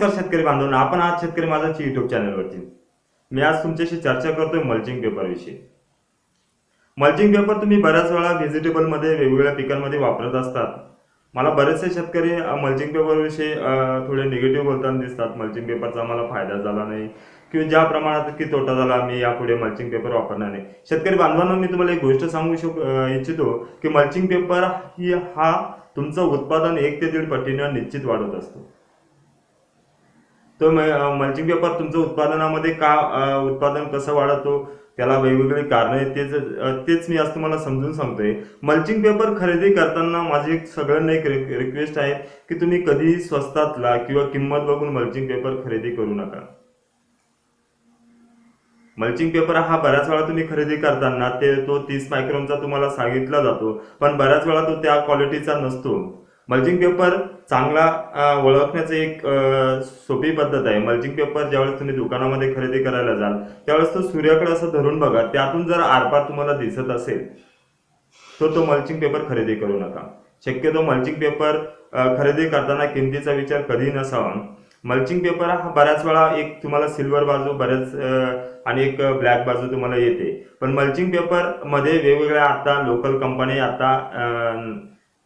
शेतकरी बांधवांना आपण आज शेतकरी माझाची युट्यूब चॅनलवरती. मी आज तुमच्याशी चर्चा करतोय मल्चिंग पेपर विषयी. मल्चिंग पेपर तुम्ही बऱ्याच वेळा व्हेजिटेबलमध्ये वेगवेगळ्या पिकांमध्ये वापरत असतात. मला बरेचसे शेतकरी मल्चिंग पेपर विषयी थोडे निगेटिव्ह बोलताना दिसतात. मल्चिंग पेपरचा मला फायदा झाला नाही. किंवा ज्या प्रमाणात की तोटा झाला मी यापुढे मल्चिंग पेपर वापरणार नाही. शेतकरी बांधवांना मी तुम्हाला एक गोष्ट सांगू शक इच्छितो की मल्चिंग पेपर ही हा तुमचं उत्पादन एक ते दीड पटीनं निश्चित वाढत असतो. तो मल्चिंग पेपर तुमचं उत्पादनामध्ये का उत्पादन कसं वाढवतो त्याला वेगवेगळी कारणं आहेत तेच तेच मी आज तुम्हाला समजून सांगतोय. मल्चिंग पेपर खरेदी करताना माझी एक सगळ्यांना एक रिक्वेस्ट आहे की तुम्ही कधीही स्वस्तातला किंवा किंमत बघून मल्चिंग पेपर खरेदी करू नका. मल्चिंग पेपर हा बऱ्याच वेळा तुम्ही खरेदी करताना ते तो तीस मायक्रोनचा तुम्हाला सांगितला जातो पण बऱ्याच वेळा तो त्या क्वालिटीचा नसतो. मल्चिंग पेपर चांगला ओळखण्याचं एक सोपी पद्धत आहे. मल्चिंग पेपर ज्यावेळेस तुम्ही दुकानामध्ये खरेदी करायला जाल त्यावेळेस तो सूर्याकडे असं धरून बघा. त्यातून जर आरपार तुम्हाला दिसत असेल तर तो मल्चिंग पेपर खरेदी करू नका. शक्यतो मल्चिंग पेपर खरेदी करताना किमतीचा विचार कधी नसावा. मल्चिंग पेपर हा बऱ्याच वेळा एक तुम्हाला सिल्वर बाजू बऱ्याच आणि एक ब्लॅक बाजू तुम्हाला येते. पण मल्चिंग पेपरमध्ये वेगवेगळ्या आता लोकल कंपनी आता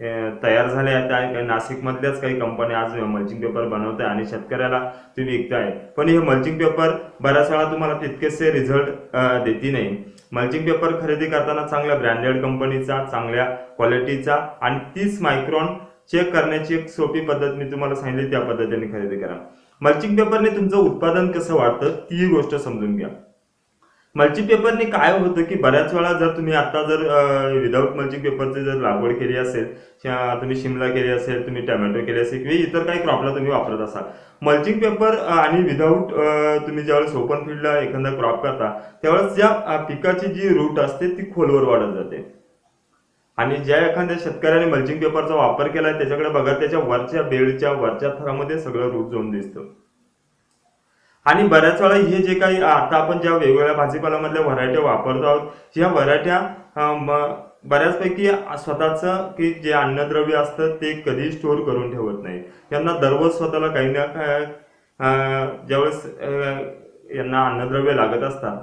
तयार झाल्या आहेत. त्या नाशिक मधल्याच काही कंपन्या आज मल्चिंग पेपर बनवत आहे आणि शेतकऱ्याला ते विकताय पण हे मल्चिंग पेपर बऱ्याच वेळा तुम्हाला तितकेसे रिझल्ट देते नाही. मल्चिंग पेपर खरेदी करताना चांगल्या ब्रँडेड कंपनीचा चांगल्या क्वालिटीचा आणि तीस मायक्रॉन चेक करण्याची एक सोपी पद्धत मी तुम्हाला सांगितली त्या पद्धतीने खरेदी करा. मल्चिंग पेपरने तुमचं उत्पादन कसं वाढतं ती गोष्ट समजून घ्या. मल्चिंग पेपरने काय होतं की बऱ्याच वेळा जर तुम्ही आता जर विदाऊट मल्चिंग पेपरची जर लागवड केली असेल किंवा तुम्ही शिमला केली असेल तुम्ही टोमॅटो केले असेल किंवा इतर काही क्रॉपला तुम्ही वापरत असाल. मल्चिंग पेपर आणि विदाऊट तुम्ही ज्यावेळेस ओपन फील्डला एखादा क्रॉप करता त्यावेळेस ज्या पिकाची जी रूट असते ती खोलवर वाढत जाते. आणि ज्या एखाद्या शेतकऱ्याने मल्चिंग पेपरचा वापर केला त्याच्याकडे बघा त्याच्या वरच्या बेडच्या वरच्या थरामध्ये सगळं रूट जाऊन दिसतं. आणि बऱ्याच वेळा हे जे काही आता आपण ज्या वेगवेगळ्या भाजीपाल्यामधल्या व्हरायट्या वापरतो आहोत ह्या व्हरायट्या बऱ्याचपैकी स्वतःचं की जे अन्नद्रव्य असतं ते कधी स्टोर करून ठेवत नाही. यांना दररोज स्वतःला काही ना ज्यावेळेस यांना अन्नद्रव्य लागत असतात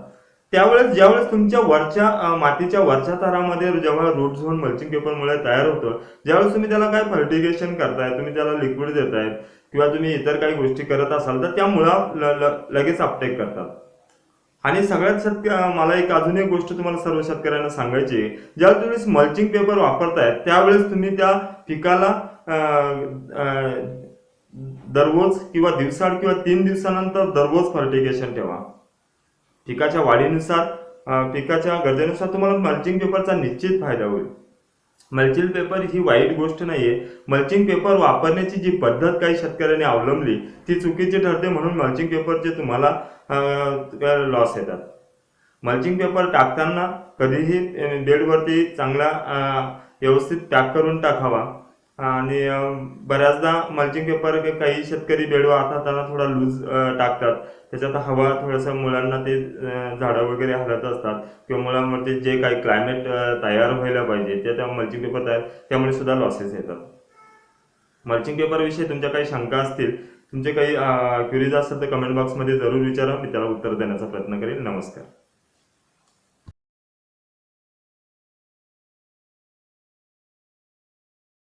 त्यावेळेस ज्यावेळेस तुमच्या वरच्या मातीच्या वरच्या थरामध्ये जेव्हा रूट झोन मल्चिंग पेपरमुळे तयार होतं ज्यावेळेस तुम्ही त्याला काय फर्टिगेशन करताय तुम्ही त्याला लिक्विड देतायत किंवा तुम्ही इतर काही गोष्टी करत असाल तर त्यामुळं ल- ल- लगेच अपटेक करतात. आणि सगळ्यात शेतक मला एक अजून एक गोष्ट तुम्हाला सर्व शेतकऱ्यांना सांगायची आहे. ज्यावेळेस तुम्ही मल्चिंग पेपर वापरताय त्यावेळेस तुम्ही त्या पिकाला दररोज किंवा दिवसाड किंवा तीन दिवसानंतर दररोज फर्टिगेशन ठेवा. पिकाच्या वाढीनुसार पिकाच्या गरजेनुसार तुम्हाला मल्चिंग पेपरचा निश्चित फायदा होईल. मल्चिंग पेपर ही वाईट गोष्ट नाहीये. मल्चिंग पेपर वापरण्याची जी पद्धत काही शेतकऱ्यांनी अवलंबली ती चुकीची ठरते म्हणून मल्चिंग पेपरचे तुम्हाला लॉस येतात. मल्चिंग पेपर टाकताना कधीही बेडवरती चांगला व्यवस्थित पॅक करून टाकावा. आणि बऱ्याचदा मल्चिंग पेपर काही शेतकरी बेड हाताना थोडा लूज टाकतात. त्याच्यात हवा थोडंसं मुलांना ते झाडं वगैरे हलत असतात. किंवा मुलांमध्ये जे काही क्लायमेट तयार व्हायला पाहिजे ते त्या मल्चिंग पेपर तयार त्यामुळे सुद्धा लॉसेस येतात. मल्चिंग पेपरविषयी तुमच्या काही शंका असतील तुमचे काही क्युरीज असतील तर कमेंट बॉक्समध्ये जरूर विचारा. मी त्याला उत्तर देण्याचा प्रयत्न करेल. नमस्कार.